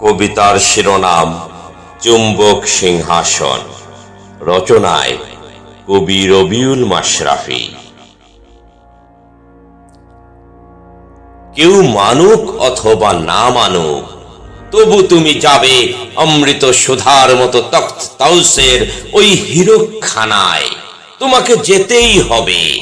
কবিতার শিরোনাম, চুম্বক সিংহাসন। রচনায় কবি রবিউল মাশরাফি। কেউ মানুক অথবা না মানুক, তবু তুমি যাবে অমৃত সুধার মতো তখ্ত তাউসের ওই হিরোখানায়। তোমাকে যেতেই হবে।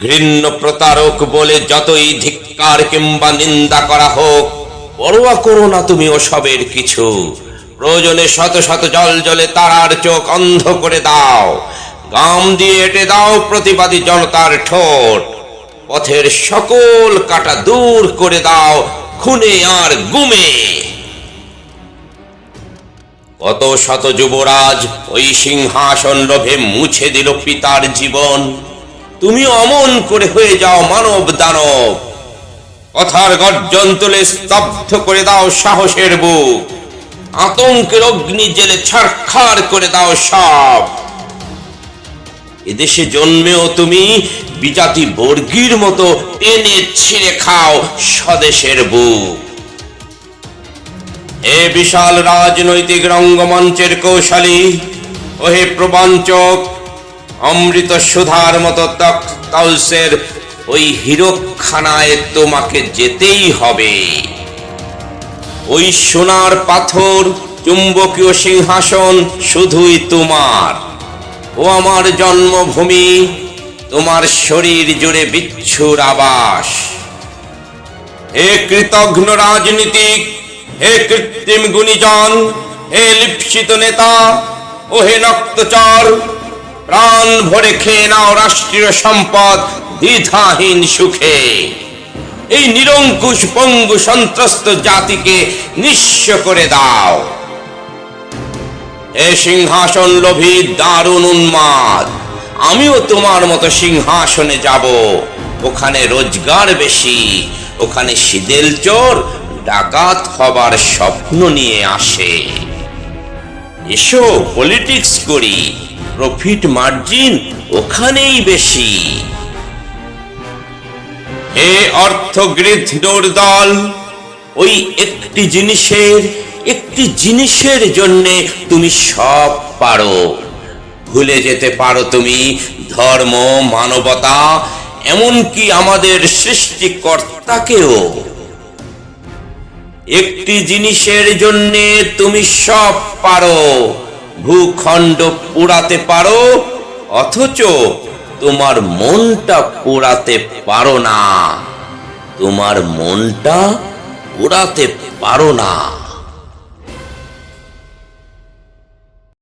ঘৃণ্য প্রতারক বলে যতই ধিক্কার কিংবা নিন্দা করা হোক পরোয়া করো না তুমি ওসবের কিছু। প্রয়োজনে শত শত জল জলে তারার চোখ অন্ধ করে দাও। গাম দিয়ে এঁটে দাও প্রতিবাদী জনতার ঠোঁট। পথের সকল কাটা দূর করে দাও খুনে আর গুমে। কত শত যুবরাজ ওই সিংহাসন লোভে মুছে দিল পিতার জীবন। তুমি অমন করে হয়ে যাও মানব দানব। কথার গর্জন তুলে স্তব্ধ করে দাও সাহসের বুক। আতঙ্কের অগ্নি জেলে ছাড়খাড় করে দাও সব। এদেশে জন্মেও তুমি বিজাতি বর্গীর মতো টেনে ছিঁড়ে খাও স্বদেশের বুক। হে বিশাল রাজনৈতিক রঙ্গমঞ্চের কৌশলী ও হে প্রবঞ্চক, অমৃত সুধার মতো তকতাউসের ওই হিরোখানায় তোমাকে যেতেই হবে। ওই সোনার পাথর, চুম্বকীয় সিংহাসন শুধুই তোমার। ও আমার জন্মভূমি, তোমার শরীর জুড়ে বিচ্ছুর আবাস। হে কৃতঘ্ন রাজনীতিক, হে কৃত্রিম গুণীজন, হে লিপ্সিত নেতা ও হে নক্তচর প্রাণ ভরে খেয়ে নাও রাষ্ট্রীয় সম্পদ। দ্বিধাহীন সুখে। এই নিরঙ্কুশ পঙ্গু সন্ত্রস্ত জাতিকে নিঃস্ব করে দাও। এ সিংহাসন লোভী, দারুণ উন্মাদ, আমিও তোমার মতো সিংহাসনে যাব। ওখানে রোজগার বেশি, ওখানে শীতেল চোর ডাকাত হবার স্বপ্ন নিয়ে আসে। এসো, পলিটিক্স করি, প্রফিট মার্জিন ওখানেই বেশি। হে অর্থগৃধর দল, ওই একটি জিনিসের একটি জিনিসের জন্য তুমি সব পারো। ভুলে যেতে পারো তুমি ধর্ম, মানবতা, এমনকি আমাদের সৃষ্টিকর্তাকেও। একটি জিনিসের জন্য তুমি সব পারো, ভূখণ্ড পোড়াতে পারো, অথচ তোমার মনটা পোড়াতে পারো না। তোমার মনটা পোড়াতে পারো না।